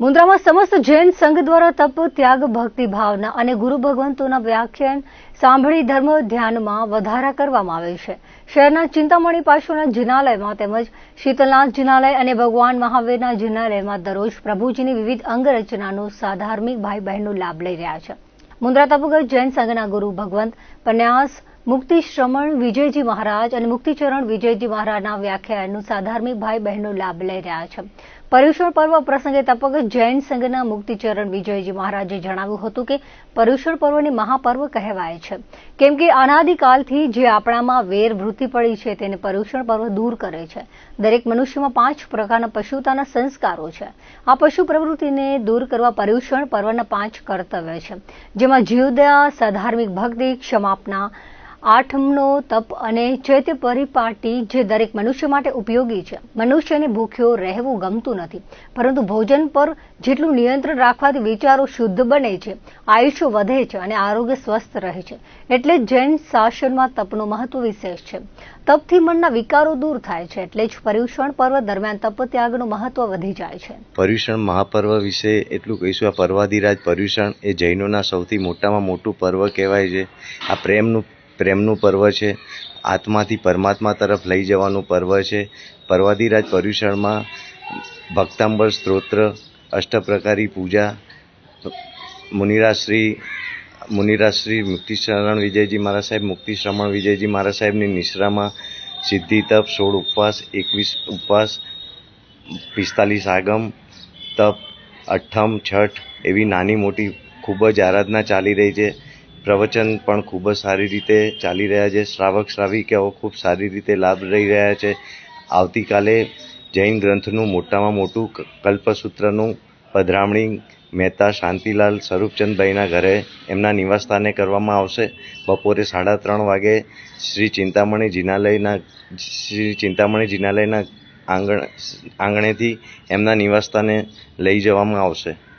મુન્દ્રામાં સમસ્ત જૈન સંઘ દ્વારા તપ, ત્યાગ, ભક્તિ ભાવના અને ગુરુ ભગવંતોના વ્યાખ્યાન સાંભળી ધર્મ ધ્યાનમાં વધારા કરવામાં આવે છે. શહેરના ચિંતામણી પાછળના જિનાલયમાં તેમજ શીતલનાથ જિનાલય અને ભગવાન મહાવીરના જિનાલયમાં દરરોજ પ્રભુજીની વિવિધ અંગરચનાનો સાધાર્મિક ભાઈ બહેનનો લાભ લઈ રહ્યા છે. મુન્દ્રા તપગર જૈન સંઘના ગુરુ ભગવંત પન્યાસ મુક્તિ શ્રમણ વિજયજી મહારાજ અને મુક્તિચરણ વિજયજી મહારાજના વ્યાખ્યાનનું સાધાર્મિક ભાઈ બહેનો લાભ લઈ રહ્યા છે. પર્યુષણ પર્વ પ્રસંગે તપક જૈન સંઘના મુક્તિચરણ વિજયજી મહારાજે જણાવ્યું હતું કે પર્યુષણ પર્વને મહાપર્વ કહેવાય છે. કેમ કે અનાદિકાલથી જે આપણામાં વેર વૃત્તિ પડી છે તેને પર્યુષણ પર્વ દૂર કરે છે. દરેક મનુષ્યમાં પાંચ પ્રકારના પશુતાના સંસ્કારો છે. આ પશુ પ્રવૃત્તિને દૂર કરવા પર્યુષણ પર્વના પાંચ કર્તવ્ય છે. જેમાં જીવદયા, સધાર્મિક ભક્તિ, ક્ષમાપના આઠમનો તપ અને ચૈત્ય પરિપાટી જે દરેક મનુષ્ય માટે ઉપયોગી છે. મનુષ્યને ભૂખ્યો રહેવું ગમતું નથી. પરંતુ ભોજન પર જેટલું નિયંત્રણ રાખવાથી વિચારો શુદ્ધ બને છે, આયુષ્ય વધે છે અને આરોગ્ય સ્વસ્થ રહે છે. એટલે જૈન શાસનમાં તપનો મહત્વ વિશેષ છે. તપથી મનના વિકારો દૂર થાય છે, એટલે જ પર્યુષણ પર્વ દરમિયાન તપ ત્યાગનું મહત્વ વધી જાય છે. પર્યુષણ મહાપર્વ વિશે એટલું કહીશું, આ પર્વાધિરાજ પર્યુષણ એ જૈનોના સૌથી મોટામાં મોટું પર્વ કહેવાય છે. આ પ્રેમનું પ્રેમનું પર્વ છે. આત્માથી પરમાત્મા તરફ લઈ જવાનું પર્વ છે. પર્વાધિરાજ પર્યુષણમાં ભક્તાંબર, સ્ત્રોત્ર, અષ્ટપ્રકારી પૂજા, મુનિરાશ્રી મુનિરાશ્રી મુક્તિશરણ વિજયજી મહારાજ સાહેબ, મુક્તિશ્રમણ વિજયજી મહારાજ સાહેબની નિશ્રામાં સિદ્ધિ તપ, સોળ ઉપવાસ, એકવીસ ઉપવાસ, પિસ્તાલીસ આગમ, તપ અઠ્ઠમ છઠ એવી નાની મોટી ખૂબ જ આરાધના ચાલી રહી છે. પ્રવચન પણ ખૂબ જ સારી રીતે ચાલી રહ્યા છે. શ્રાવક, શ્રાવિકાઓ ખૂબ સારી રીતે લાભ લઈ રહ્યા છે. આવતીકાલે જૈન ગ્રંથનું મોટામાં મોટું કલ્પસૂત્રનું પધરામણી મહેતા શાંતિલાલ સ્વરૂપચંદભાઈના ઘરે એમના નિવાસસ્થાને કરવામાં આવશે. બપોરે સાડા ત્રણ વાગે શ્રી ચિંતામણી જિનાલયના, શ્રી ચિંતામણી જિનાલયના આંગણ, આંગણેથી એમના નિવાસસ્થાને લઈ જવામાં આવશે.